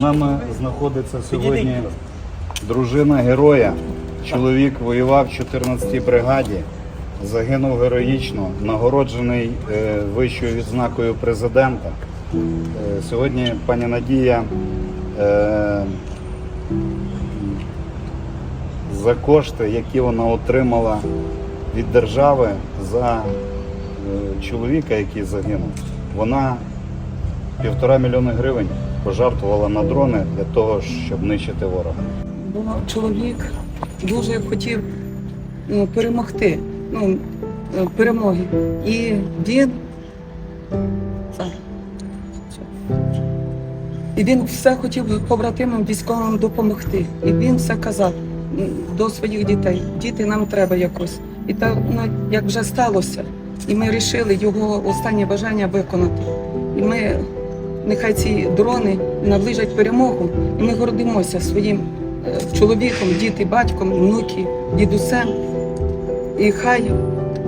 З нами знаходиться сьогодні дружина героя. Чоловік воював в 14-й бригаді, загинув героїчно, нагороджений е, вищою відзнакою президента. Е, Сьогодні пані Надія е, за кошти, які вона отримала від держави за е, чоловіка, який загинув, вона півтора мільйони гривень пожертвувала на дрони для того, щоб нищити ворога. Бо чоловік дуже хотів ну, перемогти, ну, е, перемоги. І він. І він все хотів побратимам військовим допомогти. І він все казав до своїх дітей. Діти нам треба якось. І так, ну, як вже сталося, і ми вирішили його останнє бажання виконати. І ми нехай ці дрони наближать перемогу, і ми гордимося своїм е, чоловіком, діти, батьком, внуки, дідусем. І хай,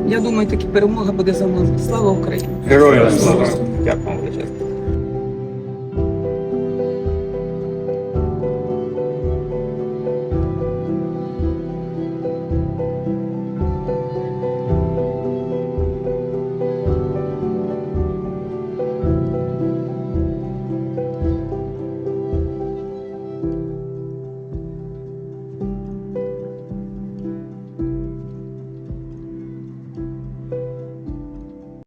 я думаю, таки перемога буде за нами. Слава Україні! Героям слава! Дякую величезно.